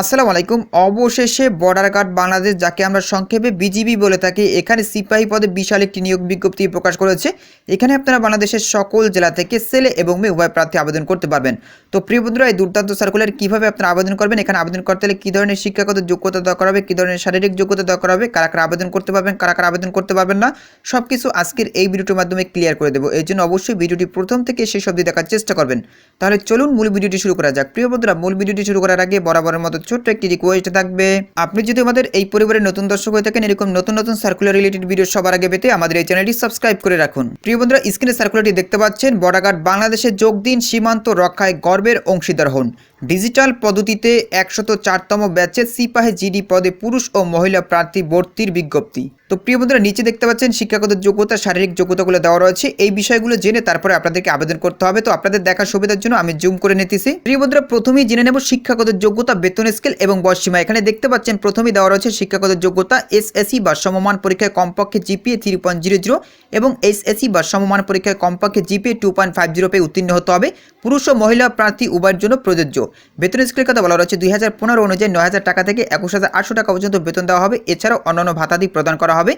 আসসালামু আলাইকুম। অবশেষে বর্ডার গার্ড বাংলাদেশ, যাকে আমরা সংক্ষেপে বিজিবি বলে থাকি, এখানে সিপাহী পদে বিশাল একটি নিয়োগ বিজ্ঞপ্তি প্রকাশ করেছে। এখানে আপনারা বাংলাদেশের সকল জেলা থেকে ছেলে এবং মেয়ে উভয় প্রার্থী আবেদন করতে পারবেন। তো প্রিয় বন্ধুরা, এই দুর্দান্ত সার্কুলার কীভাবে আপনারা আবেদন করবেন? এখানে আবেদন করতে হলে কী ধরনের শিক্ষাগত যোগ্যতা দরকার হবে, কী ধরনের শারীরিক যোগ্যতা দরকার হবে, কারা কারা আবেদন করতে পারবেন, কারা কারা আবেদন করতে পারবেন না সব কিছু আজকের এই ভিডিওটির মাধ্যমে ক্লিয়ার করে দেবো। এই জন্য অবশ্যই ভিডিওটি প্রথম থেকে শেষ অবধি দেখার চেষ্টা করবেন। তাহলে চলুন মূল ভিডিওটি শুরু করা যাক। প্রিয় বন্ধুরা, মূল ভিডিওটি শুরু করার আগে বরাবরের মতো ছোট্ট একটি রিকোয়েস্ট থাকবে। আপনি যদি আমাদের এই পরিবারের নতুন দর্শক হয়ে থাকেন, এরকম নতুন নতুন সার্কুলার রিলেটেড ভিডিও সবার আগে পেতে আমাদের এই চ্যানেলটি সাবস্ক্রাইব করে রাখুন। প্রিয় বন্ধুরা স্ক্রিনে সার্কুলারটি দেখতে পাচ্ছেন বর্ডার গার্ড বাংলাদেশে যোগ দিন সীমান্ত রক্ষায় গর্বের অংশীদার হন। ডিজিটাল পদ্ধতিতে একশত চারতম ব্যাচে সিপাহে জিডি পদে পুরুষ ও মহিলা প্রার্থী ভর্তির বিজ্ঞপ্তি। তো প্রিয় বন্ধুরা, নিচে দেখতে পাচ্ছেন শিক্ষাগত যোগ্যতা, শারীরিক যোগ্যতাগুলো দেওয়া রয়েছে। এই বিষয়গুলো জেনে তারপরে আপনাদেরকে আবেদন করতে হবে। তো আপনাদের দেখার সুবিধার জন্য আমি জুম করে নিতেছি। প্রিয় বন্ধুরা, প্রথমেই জেনে নেব শিক্ষাগত যোগ্যতা, বেতন স্কেল এবং বয়সীমা এখানে দেখতে পাচ্ছেন প্রথমেই দেওয়া রয়েছে শিক্ষাগত যোগ্যতা এসএসসি বা সমমান পরীক্ষায় কমপক্ষে GPA three point zero zero এবং এসএসসি বা সমমান পরীক্ষায় কমপক্ষে GPA two point five zero পেয়ে উত্তীর্ণ হতে হবে। পুরুষ ও মহিলা প্রার্থী উভয়ের জন্য প্রযোজ্য। বেতন স্কেলের কথা বলা রয়েছে দুই হাজার পনেরো অনুযায়ী নয় হাজার টাকা থেকে একুশ হাজার আটশো টাকা পর্যন্ত বেতন দেওয়া হবে। এছাড়াও অন্যান্য ভাতাদি প্রদান করা হবে।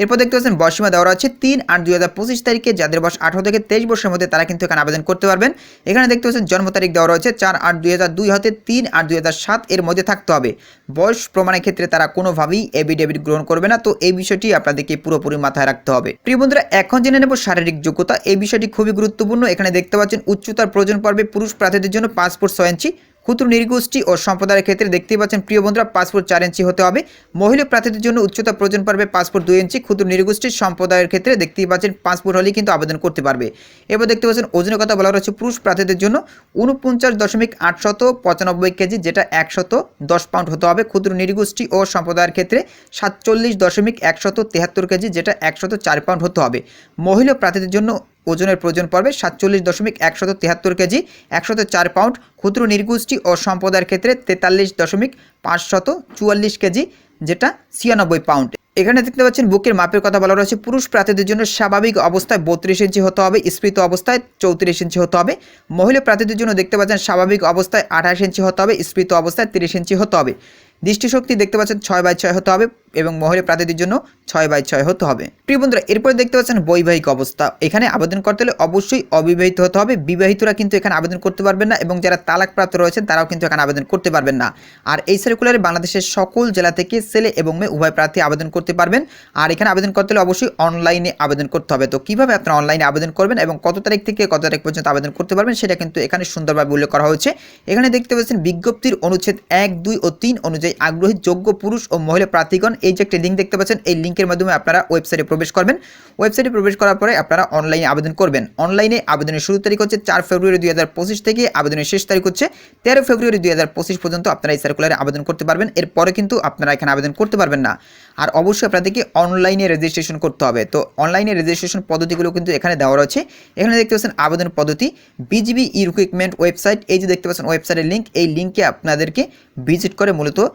এরপর দেখতে পাচ্ছেন বয়সীমা দেওয়া আছে তিন আট দুই হাজার পঁচিশ তারিখে, যাদের বয়স আঠারো থেকে তেইশ বছরের মধ্যে তারা কিন্তু এখানে আবেদন করতে পারবেন। এখানে দেখতে পাচ্ছেন জন্ম তারিখ দেওয়া রয়েছে চার আট দুই হাজার দুই হতে তিন আট দুই হাজার সাত এর মধ্যে থাকতে হবে। বয়স প্রমাণের ক্ষেত্রে তারা কোনোভাবেই এভিডেভিট গ্রহণ করবে না। তো এই বিষয়টি আপনাদেরকে পুরোপুরি মাথায় রাখতে হবে। প্রিয় বন্ধুরা, এখন জেনে নেব শারীরিক যোগ্যতা। এই বিষয়টি খুবই গুরুত্বপূর্ণ। এখানে দেখতে পাচ্ছেন উচ্চতার প্রয়োজন পর্বে পুরুষ প্রার্থীদের জন্য পাসপোর্ট ছয় ইঞ্চি ক্ষুদ্র নির্গোষ্ঠী ও সম্প্রদায়ের ক্ষেত্রে দেখতেই পাচ্ছেন, প্রিয় বন্ধুরা, পাসপোর্ট চার ইঞ্চি হতে হবে। মহিলা প্রার্থীদের জন্য উচ্চতা প্রয়োজন পারবে পাসপোর্ট দুই ইঞ্চি। ক্ষুদ্র নির্গোষ্ঠীর সম্প্রদায়ের ক্ষেত্রে দেখতেই পাচ্ছেন, পাসপোর্ট হলেই কিন্তু আবেদন করতে পারবে। এবার দেখতে পাচ্ছেন, ওজনের কথা বলা রয়েছে পুরুষ প্রার্থীদের জন্য উনপঞ্চাশ দশমিক আটশত পঁচানব্বই কেজি, যেটা একশত দশ পাউন্ড হতে হবে। ক্ষুদ্র নির্গোষ্ঠী ও সম্প্রদায়ের ক্ষেত্রে সাতচল্লিশ দশমিক একশত তেহাত্তর কেজি, যেটা একশত চার পাউন্ড হতে হবে। মহিলা প্রার্থীদের জন্য ওজনের প্রয়োজন পড়বে সাতচল্লিশ দশমিক একশত তেহাত্তর কেজি, একশত চার পাউন্ড ক্ষুদ্র নির্গোষ্ঠী ও সম্প্রদায়ের ক্ষেত্রে তেতাল্লিশ দশমিক পাঁচশত চুয়াল্লিশ কেজি, যেটা ছিয়ানব্বই পাউন্ড। এখানে দেখতে পাচ্ছেন, বুকের মাপের কথা বলা রয়েছে, পুরুষ প্রার্থীদের জন্য স্বাভাবিক অবস্থায় বত্রিশ ইঞ্চি হতে হবে, স্ফীত অবস্থায় চৌত্রিশ ইঞ্চি হতে হবে। মহিলা প্রার্থীদের জন্য দেখতে পাচ্ছেন, স্বাভাবিক অবস্থায় আঠাশ ইঞ্চি হতে হবে, স্ফীত অবস্থায় তিরিশ ইঞ্চি হতে হবে। দৃষ্টিশক্তি দেখতে পাচ্ছেন ছয় বাই ছয় হতে হবে এবং মহিলা প্রার্থীদের জন্য ছয় বাই ছয় হতে হবে। প্রিয় বন্ধুরা, এরপরে দেখতে পাচ্ছেন বৈবাহিক অবস্থা। এখানে আবেদন করতে হলে অবশ্যই অবিবাহিত হতে হবে। বিবাহিতরা কিন্তু এখানে আবেদন করতে পারবেন না এবং যারা তালাকপ্রাপ্ত রয়েছেন তারাও কিন্তু এখানে আবেদন করতে পারবেন না। আর এই সার্কুলারে বাংলাদেশের সকল জেলা থেকে ছেলে এবং মেয়ে উভয় প্রার্থী আবেদন করতে পারবেন। আর এখানে আবেদন করতে হলে অবশ্যই অনলাইনে আবেদন করতে হবে। তো কীভাবে আপনারা অনলাইনে আবেদন করবেন এবং কত তারিখ থেকে কত তারিখ পর্যন্ত আবেদন করতে পারবেন সেটা কিন্তু এখানে সুন্দরভাবে উল্লেখ করা হয়েছে। এখানে দেখতে পাচ্ছেন বিজ্ঞপ্তির অনুচ্ছেদ এক, দুই ও তিন অনুযায়ী আগ্রহী, যোগ্য পুরুষ ও মহিলা প্রার্থীগণ, এই যে একটি লিঙ্ক দেখতে পাচ্ছেন, এই লিঙ্কের মাধ্যমে আপনারা ওয়েবসাইটে প্রবেশ করবেন। ওয়েবসাইটে প্রবেশ করার পরে আপনারা অনলাইনে আবেদন করবেন। অনলাইনে আবেদনের শুরু তারিখ হচ্ছে চার ফেব্রুয়ারি দুই হাজার পঁচিশ থেকে আবেদনের শেষ তারিখ হচ্ছে তেরো ফেব্রুয়ারি দুই হাজার পঁচিশ পর্যন্ত আপনারা এই সার্কুলারে আবেদন করতে পারবেন। এরপরে কিন্তু আপনারা এখানে আবেদন করতে পারবেন না। আর অবশ্যই আপনাদেরকে অনলাইনে রেজিস্ট্রেশন করতে হবে। তো অনলাইনে রেজিস্ট্রেশন পদ্ধতিগুলো কিন্তু এখানে দেওয়া রয়েছে। এখানে দেখতে পাচ্ছেন আবেদন পদ্ধতি বিজিবি ই রিক্রুটমেন্ট ওয়েবসাইট এই যে দেখতে পাচ্ছেন ওয়েবসাইটের লিঙ্ক এই লিঙ্কে আপনাদেরকে ভিজিট করে মূলত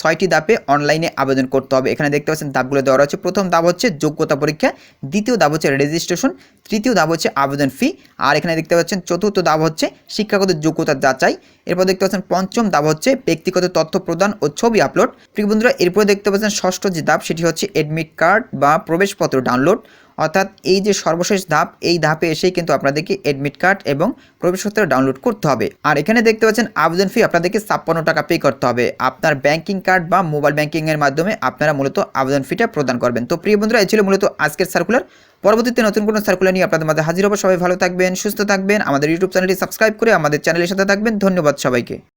ছয়টি ধাপে অনলাইনে আবেদন করতে হবে। এখানে দেখতে পাচ্ছেন ধাপগুলো দেওয়া রয়েছে। প্রথম ধাপ হচ্ছে যোগ্যতা পরীক্ষা, দ্বিতীয় ধাপ হচ্ছে রেজিস্ট্রেশন তৃতীয় ধাপ হচ্ছে আবেদন ফি আর এখানে দেখতে পাচ্ছেন চতুর্থ ধাপ হচ্ছে শিক্ষাগত যোগ্যতা যাচাই। এরপর দেখতে পাচ্ছেন পঞ্চম ধাপ হচ্ছে ব্যক্তিগত তথ্য প্রদান ও ছবি আপলোড প্রিয় বন্ধুরা, এরপর দেখতে পাচ্ছেন ষষ্ঠ যে ধাপ, সেটি হচ্ছে এডমিট কার্ড বা প্রবেশপত্র ডাউনলোড অর্থাৎ এই যে সর্বশেষ ধাপ, এই ধাপে এসেই কিন্তু আপনাদেরকে এডমিট কার্ড এবং প্রবেশপত্র ডাউনলোড করতে হবে। আর এখানে দেখতে পাচ্ছেন আবেদন ফি আপনাদেরকে ছাপ্পান্ন টাকা পে করতে হবে। আপনার ব্যাংকিং কার্ড বা মোবাইল ব্যাংকিংয়ের মাধ্যমে আপনারা মূলত আবেদন ফিটা প্রদান করবেন। তো প্রিয় বন্ধুরা, এই ছিল মূলত আজকের সার্কুলার পরবর্তীতে নতুন কোনো সার্কুলার নিয়ে আপনাদের মাঝে হাজির হব। সবাই ভালো থাকবেন, সুস্থ থাকবেন। আমাদের ইউটিউব চ্যানেলটি সাবস্ক্রাইব করে আমাদের চ্যানেলের সাথে থাকবেন। ধন্যবাদ সবাইকে।